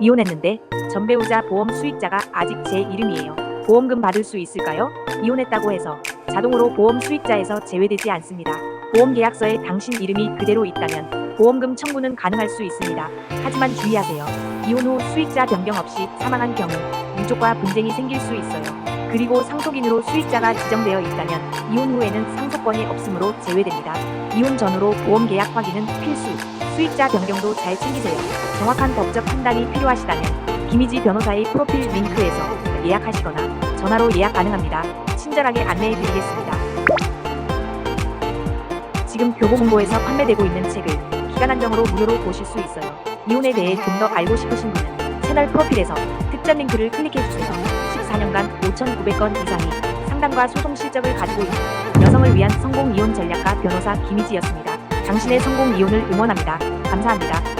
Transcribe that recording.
이혼했는데 전 배우자 보험 수익자가 아직 제 이름이에요. 보험금 받을 수 있을까요? 이혼했다고 해서 자동으로 보험 수익자에서 제외되지 않습니다. 보험 계약서에 당신 이름이 그대로 있다면 보험금 청구는 가능할 수 있습니다. 하지만 주의하세요. 이혼 후 수익자 변경 없이 사망한 경우 유족과 분쟁이 생길 수 있어요. 그리고 상속인으로 수익자가 지정되어 있다면 이혼 후에는 상속권이 없으므로 제외됩니다. 이혼 전후로 보험 계약 확인은 필수. 수익자 변경도 잘 챙기세요. 정확한 법적 판단이 필요하시다면 김희지 변호사의 프로필 링크에서 예약하시거나 전화로 예약 가능합니다. 친절하게 안내해 드리겠습니다. 지금 교보문고에서 판매되고 있는 책을 기간 한정으로 무료로 보실 수 있어요. 이혼에 대해 좀 더 알고 싶으신 분은 채널 프로필에서 특전 링크를 클릭해 주세요. 14년간 5,900건 이상이 상담과 소송 실적을 가지고 있는 여성을 위한 성공 이혼 전략가 변호사 김희지였습니다. 당신의 성공 이혼을 응원합니다. 감사합니다.